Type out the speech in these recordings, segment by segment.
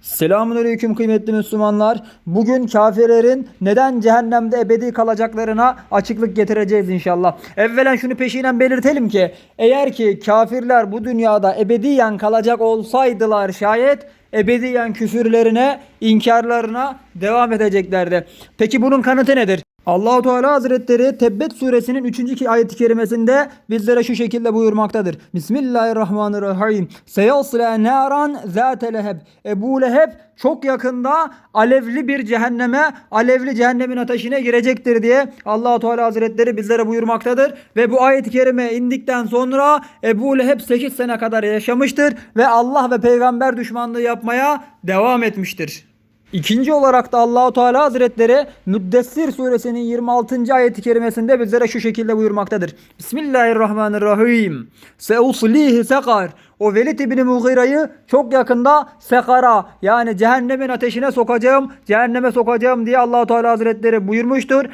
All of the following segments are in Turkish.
Selamünaleyküm kıymetli Müslümanlar. Bugün kafirlerin neden cehennemde ebedi kalacaklarına açıklık getireceğiz inşallah. Evvelen şunu peşinen belirtelim ki eğer ki kafirler bu dünyada ebediyen kalacak olsaydılar şayet ebediyen küfürlerine, inkarlarına devam edeceklerdi. Peki bunun kanıtı nedir? Allahu Teala Hazretleri Tebbet suresinin 3. ayet-i kerimesinde bizlere şu şekilde buyurmaktadır. Bismillahirrahmanirrahim. Seyasla naran zate leheb. Ebu Leheb çok yakında alevli bir cehenneme, alevli cehennemin ateşine girecektir diye Allahu Teala Hazretleri bizlere buyurmaktadır ve bu ayet-i kerime indikten sonra Ebu Leheb 8 sene kadar yaşamıştır ve Allah ve peygamber düşmanlığı yapmaya devam etmiştir. İkinci olarak da Allahu Teala Hazretleri Müddessir suresinin 26. ayeti kerimesinde bizlere şu şekilde buyurmaktadır. Bismillahirrahmanirrahim. Seuslihi sekar. O Velid İbni Mughira'yı çok yakında sekara yani cehennemin ateşine sokacağım, cehenneme sokacağım diye Allahu Teala Hazretleri buyurmuştur.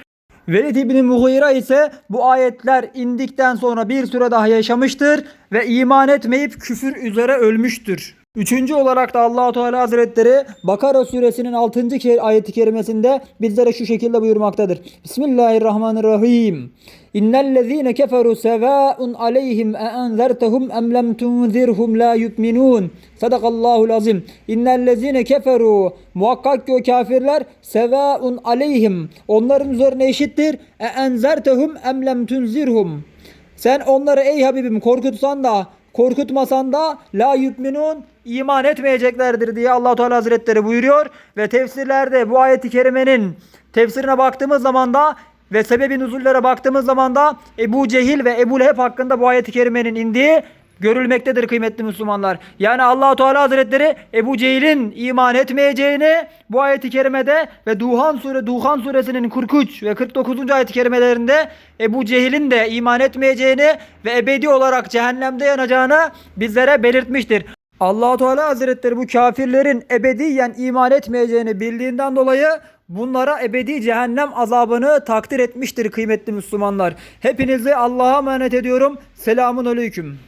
Velid İbni Mughira ise bu ayetler indikten sonra bir süre daha yaşamıştır ve iman etmeyip küfür üzere ölmüştür. Üçüncü olarak da Allahu Teala Hazretleri Bakara suresinin 6. ke- ayeti kerimesinde bizlere şu şekilde buyurmaktadır. Bismillahirrahmanirrahim. İnnellezîne keferu sevâun aleyhim e enzertehum em lem tunzirhum la yu'minun. Sadakallahul azim. İnnellezîne keferu muhakkak ki o kafirler sevâun aleyhim. Onların üzerine eşittir. E enzertehum em lem tunzirhum. Sen onları ey Habibim korkutsan da korkutmasan da la yu'minun iman etmeyeceklerdir diye Allah Teala Hazretleri buyuruyor ve tefsirlerde bu ayeti kerimenin tefsirine baktığımız zaman da ve sebebi nüzullere baktığımız zaman da Ebu Cehil ve Ebu Leheb hakkında bu ayeti kerimenin indiği görülmektedir kıymetli Müslümanlar. Yani Allahu Teala Hazretleri Ebu Cehil'in iman etmeyeceğini bu ayeti kerimede ve Duhan sure Duhan suresinin 43 ve 49. ayet-i kerimelerinde Ebu Cehil'in de iman etmeyeceğini ve ebedi olarak cehennemde yanacağını bizlere belirtmiştir. Allahu Teala Hazretleri bu kafirlerin ebediyen iman etmeyeceğini bildiğinden dolayı bunlara ebedi cehennem azabını takdir etmiştir kıymetli Müslümanlar. Hepinizi Allah'a emanet ediyorum. Selamun aleyküm.